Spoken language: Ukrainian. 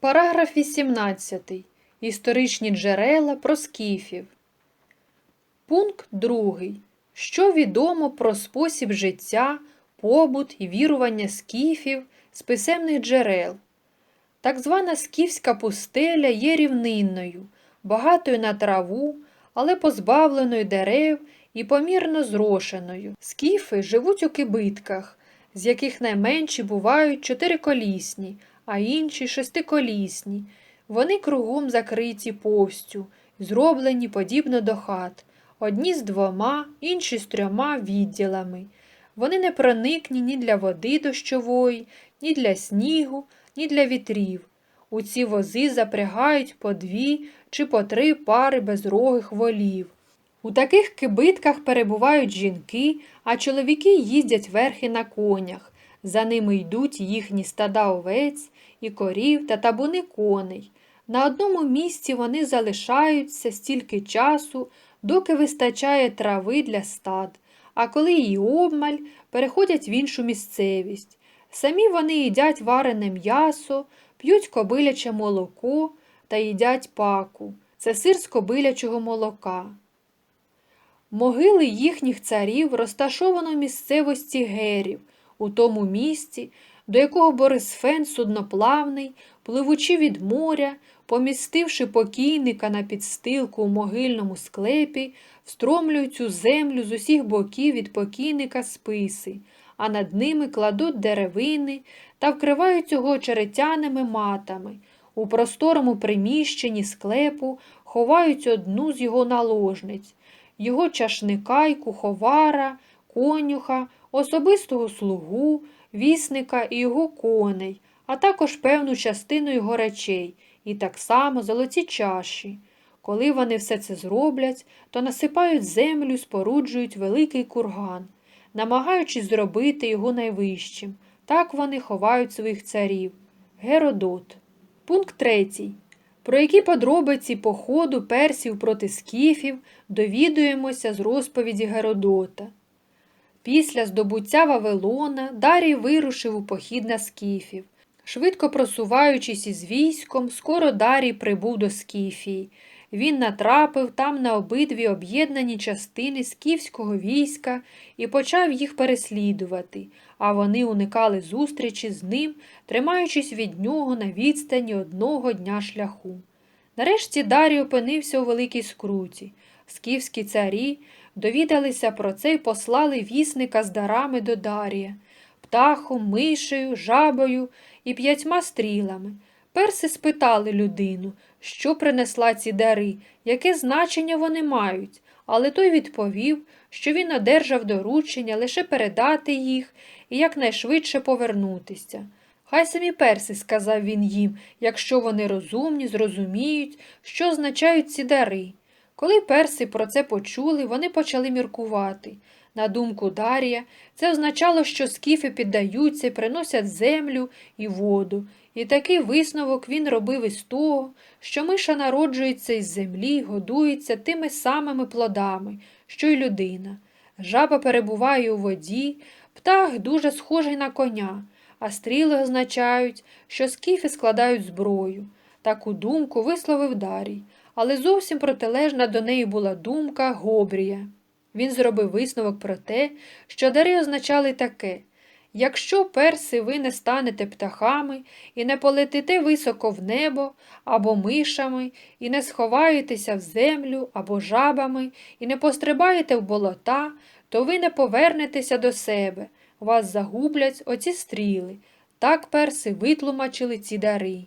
Параграф 18. Історичні джерела про скіфів. Пункт 2. Що відомо про спосіб життя, побут і вірування скіфів з писемних джерел? Так звана скіфська пустеля є рівнинною, багатою на траву, але позбавленою дерев і помірно зрошеною. Скіфи живуть у кибитках, з яких найменші бувають чотириколісні, а інші шестиколісні. Вони кругом закриті повстю, зроблені подібно до хат, одні з двома, інші з трьома відділами. Вони не проникні ні для води дощової, ні для снігу, ні для вітрів. У ці вози запрягають по дві чи по три пари безрогих волів. У таких кибитках перебувають жінки, а чоловіки їздять верхи на конях. За ними йдуть їхні стада овець і корів та табуни коней. На одному місці вони залишаються стільки часу, доки вистачає трави для стад, а коли її обмаль, переходять в іншу місцевість. Самі вони їдять варене м'ясо, п'ють кобиляче молоко та їдять паку. Це сир з кобилячого молока. Могили їхніх царів розташовано в місцевості герів, у тому місці, до якого Борисфен судноплавний, пливучи від моря, помістивши покійника на підстилку у могильному склепі, встромлюють у землю з усіх боків від покійника списи, а над ними кладуть деревини та вкривають його очеретяними матами. У просторому приміщенні склепу ховають одну з його наложниць, його чашника й куховара, конюха, особистого слугу, вісника і його коней, а також певну частину його речей, і так само золоті чаші. Коли вони все це зроблять, то насипають землю, споруджують великий курган, намагаючись зробити його найвищим. Так вони ховають своїх царів. Геродот. Пункт 3. Про які подробиці походу персів проти скіфів довідуємося з розповіді Геродота. Після здобуття Вавилона Дарій вирушив у похід на скіфів. Швидко просуваючись із військом, скоро Дарій прибув до Скіфії. Він натрапив там на обидві об'єднані частини скіфського війська і почав їх переслідувати, а вони уникали зустрічі з ним, тримаючись від нього на відстані одного дня шляху. Нарешті Дарій опинився у великій скруті. Скіфські царі довідалися про це й послали вісника з дарами до Дарія, птахом, мишею, жабою і п'ятьма стрілами. Перси спитали людину, що принесла ці дари, яке значення вони мають, але той відповів, що він одержав доручення лише передати їх і якнайшвидше повернутися. Хай самі перси, сказав він їм, якщо вони розумні, зрозуміють, що означають ці дари. Коли перси про це почули, вони почали міркувати. На думку Дарія, це означало, що скіфи піддаються приносять землю і воду, і такий висновок він робив із того, що миша народжується із землі годується тими самими плодами, що й людина. Жаба перебуває у воді, птах дуже схожий на коня, а стріли означають, що скіфи складають зброю. Таку думку висловив Дарій, але зовсім протилежна до неї була думка Гобрія. Він зробив висновок про те, що дари означали таке якщо перси ви не станете птахами і не полетите високо в небо або мишами, і не сховаєтеся в землю або жабами, і не пострибаєте в болота, то ви не повернетеся до себе, вас загублять оці стріли. Так перси витлумачили ці дари.